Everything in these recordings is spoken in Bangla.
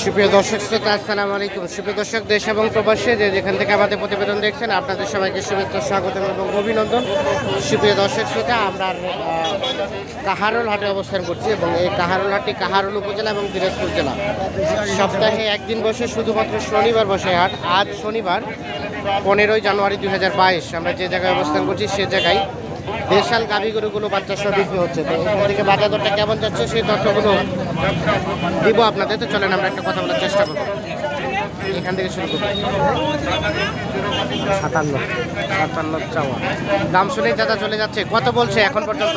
সুপ্রিয় দর্শক শ্রোতা, আসসালামু আলাইকুম। সুপ্রিয় দর্শক, দেশ এবং প্রবাসী যে যেখান থেকে আমাদের প্রতিবেদন দেখছেন, আপনাদের সবাইকে শুভেচ্ছা, স্বাগতম এবং অভিনন্দন। সুপ্রিয় দর্শক শ্রোতা, আমরা কাহারোল হাটে অবস্থান করছি এবং এই কাহারোল হাটটি কাহারোল উপজেলা এবং দিনাজপুর জেলা। সপ্তাহে একদিন বসে শুধুমাত্র শনিবার বসে হাট, আজ শনিবার পনেরোই জানুয়ারি দু হাজার বাইশ। আমরা যে জায়গায় অবস্থান করছি সে জায়গায় দেশাল গাভী গরুগুলো বাচ্চা সহ বিক্রি হচ্ছে। তো এখান থেকে বাজার দরটা কেমন যাচ্ছে সেই তথ্যগুলো দিব আপনাদের। তো চলেন আমরা একটা কথা বলার চেষ্টা করব। এখান থেকে শুরু করব। সাতান্ন। সাতান্ন চাওয়া। দাম শুনেই দাদা চলে যাচ্ছে। কত বলছে এখন পর্যন্ত?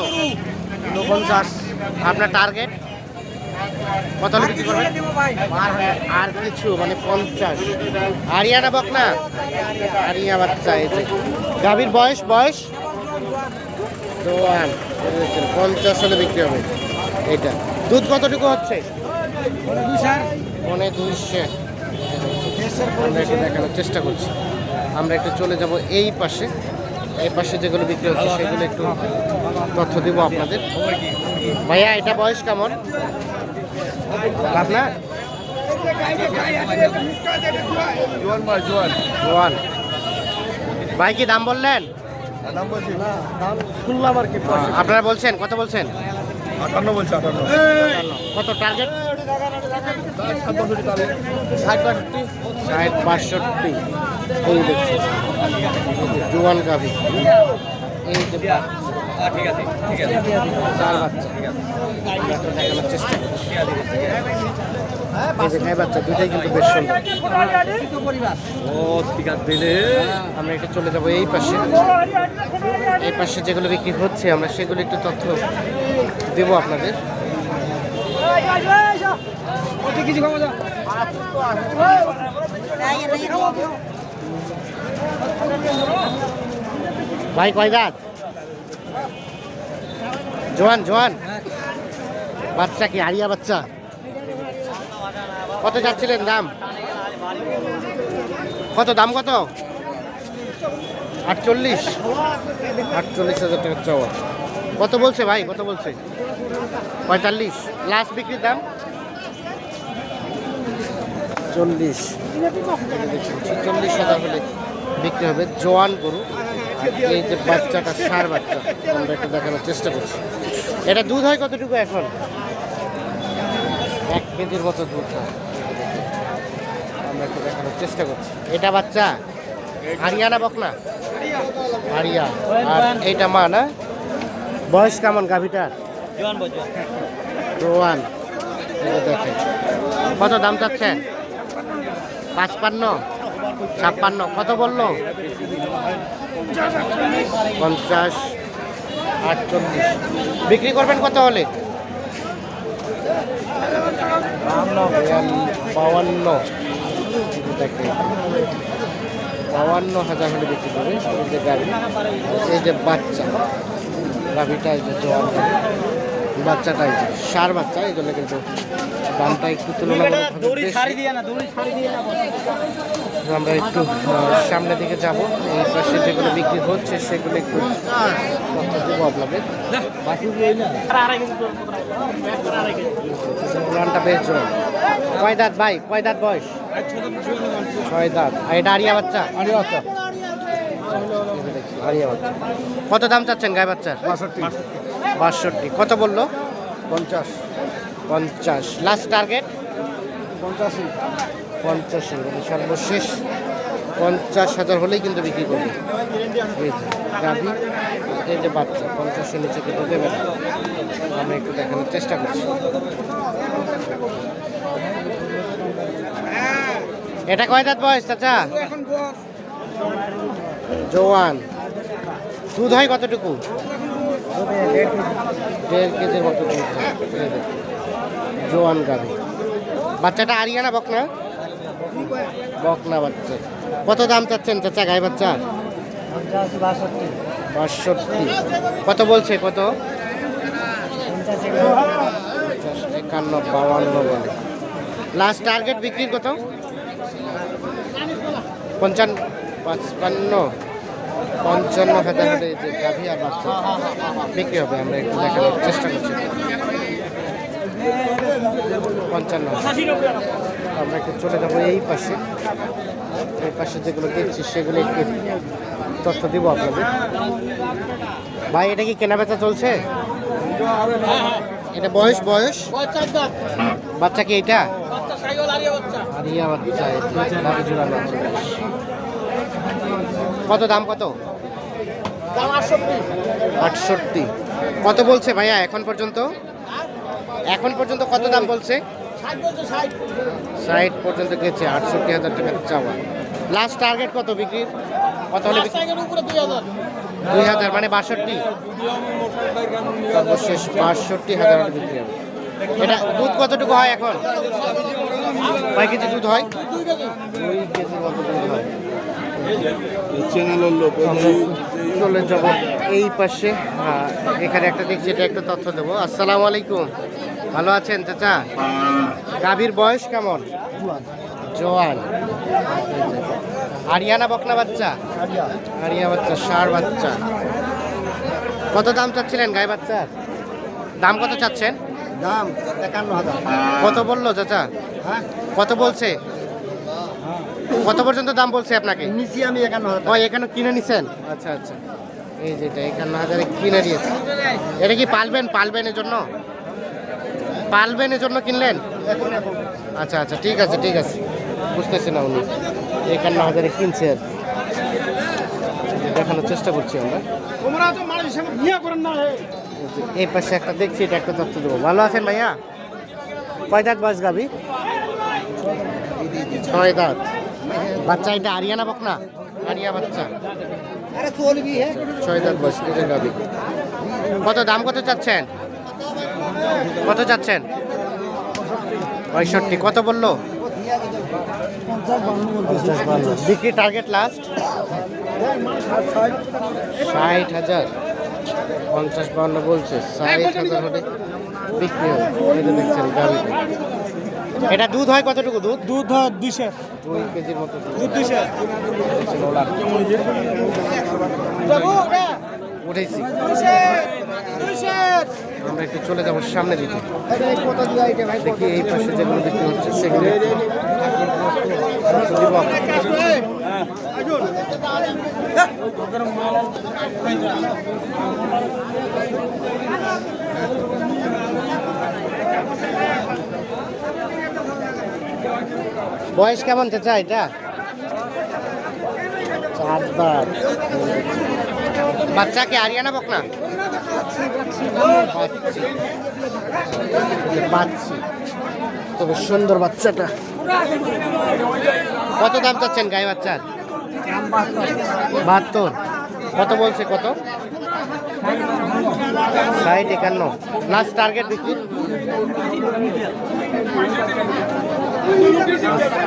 উনপঞ্চাশ আপনার টার্গেট কত হলে বিক্রি করবেন? আর কিছু মানে পঞ্চাশ। আরিয়ানা বক না আরিয়া বাচ্চা এই যে। গাভীর বয়স বয়স? দোয়ান পঞ্চাশ হলে বিক্রি হবে। এটা দুধ কতটুকু হচ্ছে? পনে দুইশো আমরা একটু দেখানোর চেষ্টা করছি। আমরা একটু চলে যাব এই পাশে। এই পাশে যেগুলো বিক্রি হচ্ছে, সেগুলো একটু তথ্য দিব আপনাদের। ভাইয়া, এটা বয়স কেমন? আপনার? জোয়ান। ভাই, কি দাম বললেন? শুনলাম আর কি আপনারা বলছেন কত বলছেন? আটান্ন বলছি আটান্ন। কত টার্গেট সাত বছরই ষাট বাষট্টি। এই দেখছি জুয়ান গাভি। এই যে ঠিক আছে ঠিক আছে। চার বাচ্চা। আমরা একটু চেষ্টা করছি। বাচ্চা কিন্তু ও, ঠিক দিলে আমরা চলে যাব এই এই পাশে যেগুলো বিক্রি হচ্ছে, আমরা সেগুলো একটু তথ্য দেবো আপনাদের। ভাই, কয় জোয়ান জোয়ান। বাচ্চা কি, আরিয়া বাচ্চা? কত যাচ্ছিলেন দাম? কত দাম কত? আটচল্লিশ। আটচল্লিশ হাজার টাকা চাওয়া। কত বলছে ভাই? কত বলছে? পঁয়তাল্লিশ। লাস্ট বিক্রির দাম? চল্লিশ। চল্লিশ হাজার হলে বিক্রি হবে জোয়ান গরু। এই যে বাচ্চাটা সার বাচ্চা আমরা একটু দেখানোর চেষ্টা করছি। এটা দুধ হয় কতটুকু এখন? এক কেজির মতো দুধ হয়। দেখানোর চেষ্টা করছি। এটা বাচ্চা? হারিয়ানা বকনা? হারিয়া। আর এইটা মা না? বয়স কেমন গাভিটার? রোয়ান দেখেন কত দাম চাচ্ছেন পাঁচপান্ন? ছাপ্পান্ন? কত বলল? পঞ্চাশ আটচল্লিশ। বিক্রি করবেন কত হলে? বাউান্ন দেখেন বাউান্ন হাজার হলে বিক্রি করবে এই যে গাড়ি এই যে বাচ্চা গাভিটা এই যে গাভী। বাচ্চাটা এই যে সার বাচ্চা এই জন্য কিন্তু দামটা একটু তুলনামূলকভাবে বেশি। আমরা একটু সামনের দিকে যাব। এই পাশে যেগুলো বিক্রি হচ্ছে সেগুলো একটু দেবো আপনাদের উড়ানটা বেশ জোর কয় দাঁত ভাই? কয় দাঁত বয়স? ছয় দাঁত। আর এটা আরিয়া বাচ্চা? আরে আচ্ছা আরিয়া বাচ্চা কত দাম চাচ্ছেন গায়ে বাচ্চার? বাষট্টি। বাষট্টি কত বলল? পঞ্চাশ। পঞ্চাশ। লাস্ট টার্গেট পঞ্চাশি পঞ্চাশি মানে সর্বশেষ। পঞ্চাশ হাজার হলেই কিন্তু বিক্রি করবে। গাভি এই যে বাচ্চা পঞ্চাশের নিচে কিন্তু দেবে না। আমরা একটু দেখানোর চেষ্টা করছি। এটা কয় দাঁত বয়স, চাচা? জোয়ান। দুধ হয় কতটুকু? দেড় কেজির মতো। জোয়ান গাভি। বাচ্চাটা আরিয়ানা, বকনা? বকনা বাচ্চা। কত দাম চাচ্ছেন, চাচা গায়ে বাচ্চা? বাষট্টি। কত বলছে, কত? একান্ন বাউান্ন বলে। লাস্ট টার্গেট বিক্রির কত পঞ্চান্ন পাঁচপান্ন পঞ্চান্ন হাজার যে গাভী আর বাচ্চা বিক্রি হবে আমরা একটু দেখানোর চেষ্টা করছি। পঞ্চান্ন আমরা একটু চলে যাব এই পাশে। এই পাশে যেগুলো দেখছি সেগুলো একটু তথ্য দিব আপনাদের। ভাই এটা কি কেনা বেচা চলছে এটা বয়স বয়স? বাচ্চা কি এটা? বাচ্চা। কত দাম কত? আটষট্টি। কত বলছে ভাইয়া এখন পর্যন্ত? এখন পর্যন্ত কত দাম বলছে? ষাট পর্যন্ত গেছে আটষট্টি হাজার টাকা চাওয়া। লাস্ট টার্গেট কত বিক্রির কত হলে বিক্রি দুই হাজার। মানে বাষট্টি? সর্বশেষ বাষট্টি হাজার বিক্রি হবে। এটা দুধ কতটুকু হয় এখন? কয় কেজি দুধ হয়? দুই মতো দুধ হয় চলে যাব এই পাশে এখানে একটা দেখছি এটা একটা তথ্য দেবো। আসসালামু আলাইকুম। ভালো আছেন চাচা? গাভীর বয়স কেমন? জোয়ান। আরিয়ানা বকনা বাচ্চা? আরিয়া বাচ্চা ষাঁড় বাচ্চা। কত দাম চাচ্ছিলেন গায়ে বাচ্চার? দাম কত চাচ্ছেন? দাম একান্ন হাজার। কত বলল চাচা? হ্যাঁ। কত বলছে? কত পর্যন্ত দাম বলছে আপনাকে? নিচি আমি একান্ন হাজার। ও এখানে কিনে নিছেন? আচ্ছা আচ্ছা। এই যেটা একান্ন হাজারে কিনে দিয়েছে। এটা কি পালবেন পালবেন এর জন্য পালবেন এর জন্য কিনলেন আচ্ছা আচ্ছা ঠিক আছে ঠিক আছে। বুঝতেছি না উনি। একান্ন হাজারে কিনছে আর দেখানোর চেষ্টা করছি আমরা। তোমরা তো মানুষ হিসেবে বিয়ে করেন না এই পাশে একটা দেখছি, এটা একটা তথ্য দেবো। ভালো আছেন ভাইয়া? কয় দাঁত বয়স গাবি ছয় দাঁত। বাচ্চা এটা আরিয়ানা বকনা? আরিয়া বাচ্চা। ছয় দাঁত বয়স, এটা গাবি কত, দাম কত চাচ্ছেন? কত চাচ্ছেন? পঁয়ষট্টি, কত বলল? বিক্রি টার্গেট লাস্ট ষাট হাজার। পঞ্চাশ বান্ন বলছে ষাট হাজার হলে বিক্রি হবে। এটা দেখছেন এটা দুধ হয় কতটুকু দুধ? দুধ হয় দুইশো দুই কেজির মতো দুধ। দুইশো উঠেছি। আমরা একটু চলে যাব সামনে দিকে। দেখি এই পাশে যেগুলো বিক্রি হচ্ছে সেগুলো। বয়স কেমন চাচা এটা? চার দাঁত বাচ্চা কি বকনা? বাচ্চি। বাচ্চি। তবে সুন্দর বাচ্চাটা। কত দাম চাচ্ছেন গায়ে বাচ্চার? বাহাত্তর। কত বলছে কত? ষাট, একান্ন। লাস্ট টার্গেট বিক্রি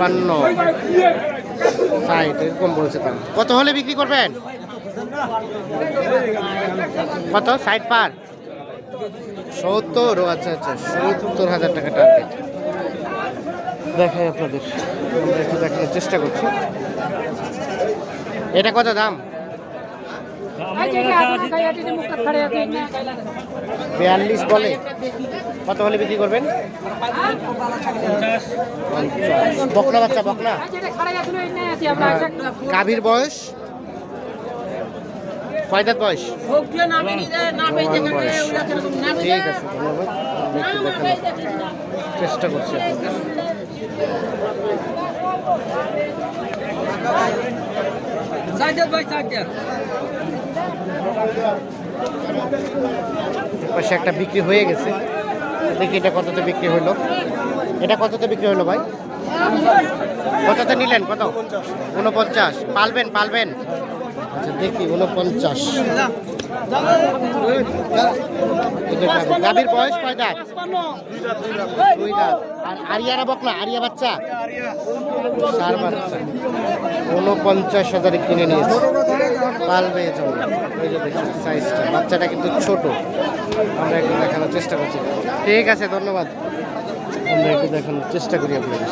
পান্ন ষাট, এরকম বলছে দাম কত হলে বিক্রি করবেন? কত? ষাট পার? সত্তর, ও আচ্ছা আচ্ছা সত্তর হাজার টাকা টার্গেট দেখাই আপনাদের। আমরা একটু দেখানোর চেষ্টা করছি। এটা কত দাম? বিয়াল্লিশ বলে। কত হলে বিক্রি করবেন। বকনা বাচ্চা, বকনা? গাভীর বয়স? কয় দাঁত বয়স? ঠিক আছে, ধন্যবাদ। আমরা চেষ্টা পাশে একটা বিক্রি হয়ে গেছে। দেখি এটা কততে বিক্রি হলো। এটা কততে বিক্রি হলো ভাই? কততে নিলেন? কত? উনপঞ্চাশ। পালবেন পালবেন। আচ্ছা দেখি উনপঞ্চাশ। গাভীর বয়স কয় দাঁত? দুই দাঁত। আর আরিয়ারা বকনা, আরিয়া বাচ্চা? চার বাচ্চা। উনপঞ্চাশ হাজারে কিনে নিয়েছে। পালবে দেখছেন সাইজটা বাচ্চাটা কিন্তু ছোট। আমরা একটু দেখানোর চেষ্টা করছি। ঠিক আছে, ধন্যবাদ। আমরা একটু দেখানোর চেষ্টা করি আপনাদের।